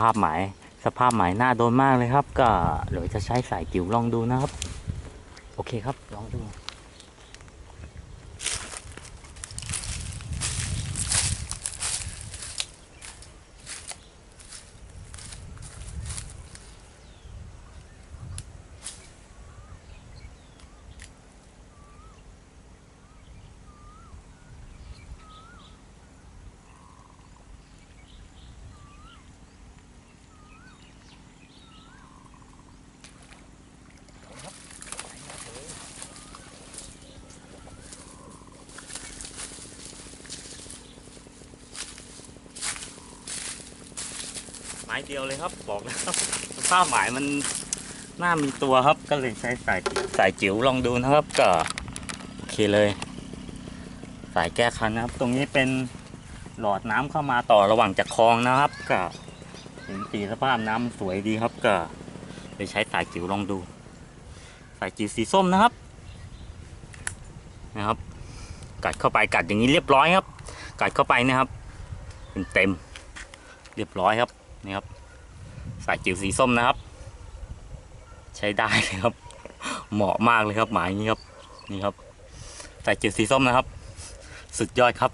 ภาพหมายสภาพหมายหน้าโดนมากเลยครับ ก็เดี๋ยวจะใช้สายกิ่วลองดูนะครับ โอเคครับลองดู ไม้เดียวเลยครับบอกแล้วครับสภาหมายมันน้ามีตัวครับก็เลยใช้สายสายจิ๋วลองดูนะครับก็โอเคเลย สายแก้คันนะครับ ตรงนี้เป็นหลอดน้ำเข้ามาต่อระหว่างจากคลองนะครับ ก็เห็นสีสภาพน้ำสวยดีครับก็เลยใช้สายจิ๋วลองดู สายจิ๋วสีส้มนะครับ นะครับ กัดเข้าไปกัดอย่างนี้เรียบร้อยครับ กัดเข้าไปนะครับ เต็มเต็มเรียบร้อยครับ นี่ครับ สายจิ๋วสีส้มนะครับ ใช้ได้เลยครับ เหมาะมากเลยครับหมายอย่างนี้ครับ นี่ครับ สายจิ๋วสีส้มนะครับ สุดยอดครับ